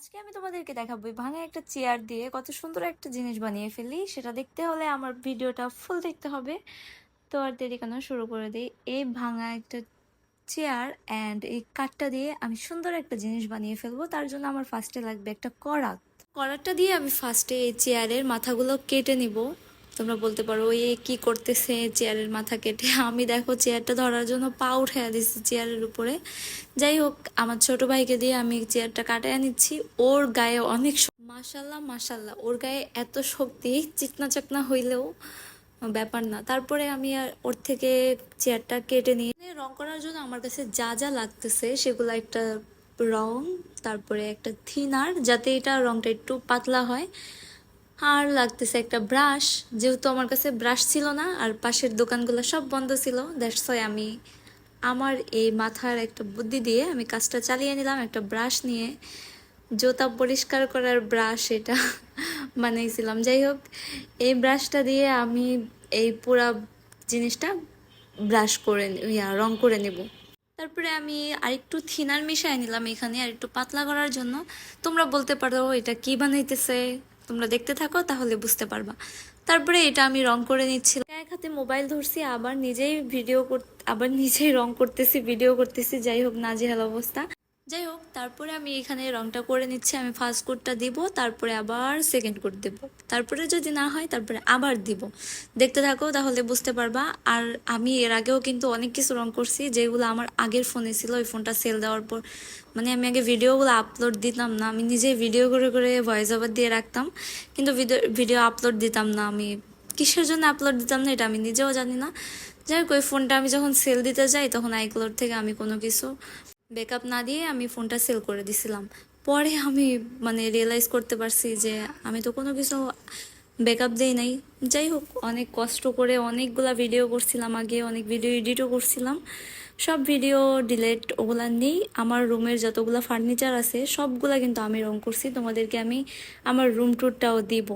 আজকে আমি তোমাদেরকে দেখাবো ভাঙা একটা চেয়ার দিয়ে কত সুন্দর একটা জিনিস বানিয়ে ফেলি। সেটা দেখতে হলে আমার ভিডিওটা ফুল দেখতে হবে। তো আর দেরি কেন? শুরু করে দিই। এই ভাঙা একটা চেয়ার অ্যান্ড এই কাঠটা দিয়ে আমি সুন্দর একটা জিনিস বানিয়ে ফেলব। তার জন্য আমার ফার্স্টে লাগবে একটা করাত। করাতটা দিয়ে আমি ফার্স্টে এই চেয়ারের মাথাগুলো কেটে নিব। তোমরা বলতে পারো ওই কি করতেছে চেয়ারের মাথা কেটে? আমি দেখো চেয়ারটা ধরার জন্য পা উঠে দিচ্ছি চেয়ারের উপরে। যাই হোক, আমার ছোট ভাইকে দিয়ে আমি চেয়ারটা কাটায় নিচ্ছি। ওর গায়ে অনেক মাসাল্লাহ মাসাল্লাহ ওর গায়ে এত শক্তি, চিকনা চাকনা হইলেও ব্যাপার না। তারপরে আমি আর ওর থেকে চেয়ারটা কেটে নিয়ে রং করার জন্য আমার কাছে যা যা লাগতেছে, সেগুলো একটা রং, তারপরে একটা থিনার, যাতে এটা রংটা একটু পাতলা হয়। আর লাগতেছে একটা ব্রাশ যেহেতু আমার কাছে ব্রাশ ছিল না, আর পাশের দোকানগুলো সব বন্ধ ছিল দ্যাটস ওয়াই আমি আমার এই মাথার একটা বুদ্ধি দিয়ে আমি কাজটা চালিয়ে নিলাম, একটা ব্রাশ নিয়ে। জুতা পরিষ্কার করার ব্রাশ এটা বানাইছিলাম। যাই হোক, এই ব্রাশটা দিয়ে আমি এই পুরা জিনিসটা ব্রাশ করে ইয়া, রং করে নেব। তারপরে আমি আরেকটু থিনার মিশাই নিলাম এখানে আর একটু পাতলা করার জন্য। তোমরা বলতে পারো, এটা কি বানাইতেছে? তোমরা দেখতে থাকো, তাহলে বুঝতে পারবা। তারপরে এটা আমি রং করে নিচ্ছিলাম। এক হাতে মোবাইল ধরছি, আবার নিজেই ভিডিও আবার নিজেই রং করতেছি ভিডিও করতেছি, যাই হোক, নাজেহাল অবস্থা। যাই হোক তারপরে আমি এখানে রংটা করে নিচ্ছি। আমি ফার্স্ট কোটটা দিব, তারপরে আবার সেকেন্ড কোট দেব। তারপরে যদি না হয়, তারপরে আবার দিব। দেখতে থাকো, তাহলে বুঝতে পারবা। আর আমি এর আগেও কিন্তু অনেক কিছু রং করছি, যেগুলো আমার আগের ফোনে ছিল। ওই ফোনটা সেল দেওয়ার পর মানে আমি আগে ভিডিওগুলো আপলোড দিতাম না। আমি নিজে ভিডিও করে করে ভয়েস ওভার দিয়ে রাখতাম। কিন্তু ভিডিও ভিডিও আপলোড দিতাম না। আমি কিসের জন্য আপলোড দিতাম না, এটা আমি নিজেও জানি না। যাই হোক ওই ফোনটা আমি যখন সেল দিতে যাই, তখন আইক্লোড থেকে আমি কোনো কিছু ব্যাকআপ না দিয়ে আমি ফোনটা সেল করে দিছিলাম। পরে আমি মানে রিয়েলাইজ করতে পারছি যে আমি তো কোনো কিছু ব্যাকআপ দেই নাই। যাই হোক, অনেক কষ্ট করে অনেকগুলা ভিডিও করছিলাম আগে, অনেক ভিডিও এডিটও করছিলাম। সব ভিডিও ডিলেট ওগুলা নেই। আমার রুমের যতগুলা ফার্নিচার আছে, সবগুলা কিন্তু আমি রং করছি। তোমাদেরকে আমি আমার রুম ট্যুরটাও দিব।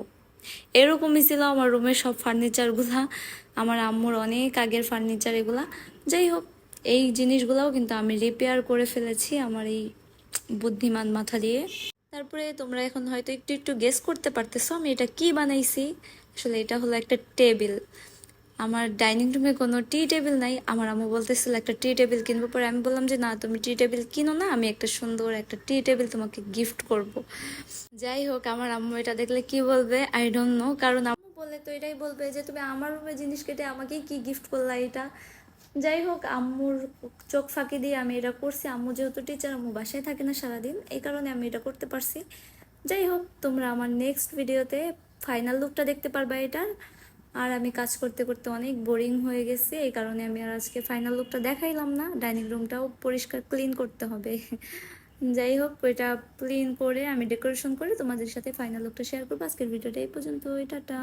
এরকমই ছিল আমার রুমের সব ফার্নিচারগুলা আমার আম্মুর অনেক আগের ফার্নিচার এগুলা। যাই হোক এই জিনিসগুলোও কিন্তু আমি রিপেয়ার করে ফেলেছি আমার এই বুদ্ধিমান মাথা দিয়ে। তারপরে তোমরা এখন হয়তো একটু একটু গেস করতে পারতেছো, আমি এটা কি বানাইছি? আসলে এটা হলো একটা টেবিল আমার ডাইনিং রুমে কোনো টি টেবিল নাই, আমার আম্মু বলতেছিল একটা টি টেবিল কিনবো, পরে আমি বললাম যে, না, তুমি টি টেবিল কিনো না, আমি একটা সুন্দর একটা টি টেবিল তোমাকে গিফট করব। যাই হোক, আমার আম্মু এটা দেখলে কি বলবে? আই ডোন্ট নো কারণ আম্মু বলে তো এটাই বলবে যে, তুমি আমার রুমে জিনিস কেটে আমাকে কি গিফট করলা এটা? যাই হোক আম্মুর চোখ ফাঁকি দিয়ে আমি এটা করছি। আম্মু যেহেতু টিচার আম্মু বাসায় থাকে না সারাদিন, এই কারণে আমি এটা করতে পারছি। যাই হোক তোমরা আমার নেক্সট ভিডিওতে ফাইনাল লুকটা দেখতে পারবা এটার। আর আমি কাজ করতে করতে অনেক বোরিং হয়ে গেছে, এই কারণে আমি আর আজকে ফাইনাল লুকটা দেখাইলাম না। ডাইনিং রুমটাও পরিষ্কার ক্লিন করতে হবে। যাই হোক ওইটা ক্লিন করে আমি ডেকোরেশন করে তোমাদের সাথে ফাইনাল লুকটা শেয়ার করব। আজকের ভিডিওটা এই পর্যন্ত টাটা।